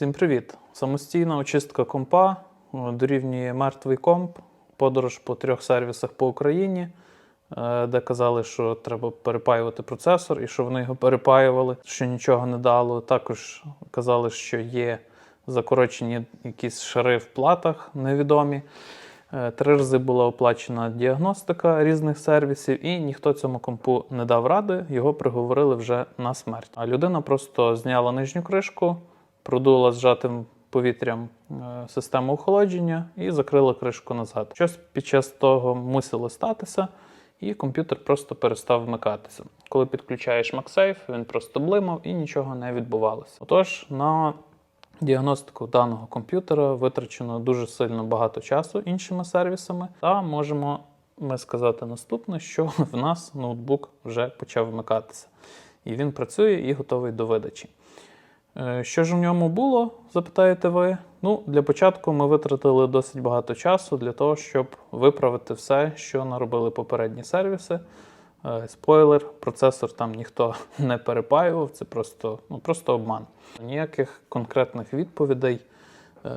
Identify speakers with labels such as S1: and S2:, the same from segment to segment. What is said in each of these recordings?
S1: Всім привіт! Самостійна очистка компа е, дорівнює мертвий комп, подорож по трьох сервісах по Україні, е, де казали, що треба перепаювати процесор і що вони його перепаювали, що нічого не дало. Також казали, що є закорочені якісь шари в платах невідомі. Е, Три рази була оплачена діагностика різних сервісів, і ніхто цьому компу не дав ради, його приговорили вже на смерть. А людина просто зняла нижню кришку, продула зжатим повітрям е, систему охолодження і закрила кришку назад. Щось під час того мусило статися, і комп'ютер просто перестав вмикатися. Коли підключаєш MagSafe, він просто блимав і нічого не відбувалося. Отож, на діагностику даного комп'ютера витрачено дуже сильно багато часу іншими сервісами, та можемо ми сказати наступне, що в нас ноутбук вже почав вмикатися. І він працює і готовий до видачі. Е, Що ж в ньому було, запитаєте ви? Ну, для початку ми витратили досить багато часу для того, щоб виправити все, що наробили попередні сервіси. Е, Спойлер, процесор там ніхто не перепаював, це просто, ну, просто обман. Ніяких конкретних відповідей е,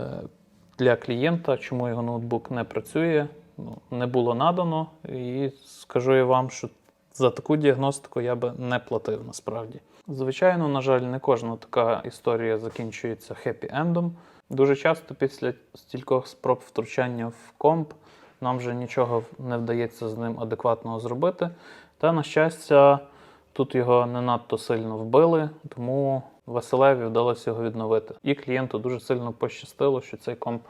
S1: для клієнта, чому його ноутбук не працює, ну, не було надано. І скажу я вам, що за таку діагностику я би не платив насправді. Звичайно, на жаль, не кожна така історія закінчується хеппі-ендом. Дуже часто після стількох спроб втручання в комп нам вже нічого не вдається з ним адекватного зробити. Та, на щастя, тут його не надто сильно вбили, тому Василеві вдалося його відновити. І клієнту дуже сильно пощастило, що цей комп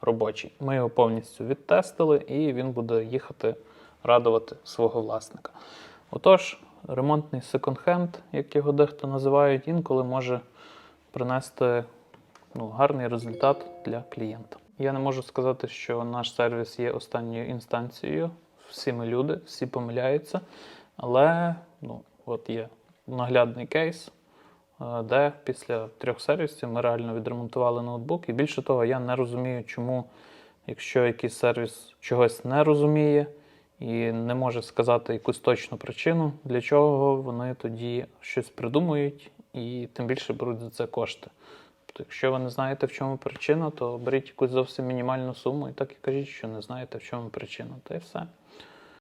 S1: робочий. Ми його повністю відтестили, і він буде їхати радувати свого власника. Отож, ремонтний секонд-хенд, як його дехто називають, інколи може принести ну, гарний результат для клієнта. Я не можу сказати, що наш сервіс є останньою інстанцією. Всі ми люди, всі помиляються. Але ну, от є наглядний кейс, е, де після трьох сервісів ми реально відремонтували ноутбук. І більше того, я не розумію, чому, якщо якийсь сервіс чогось не розуміє і не може сказати якусь точну причину, для чого вони тоді щось придумують і тим більше беруть за це кошти. Тобто, якщо ви не знаєте, в чому причина, то беріть якусь зовсім мінімальну суму і так і кажіть, що не знаєте, в чому причина. Та й все.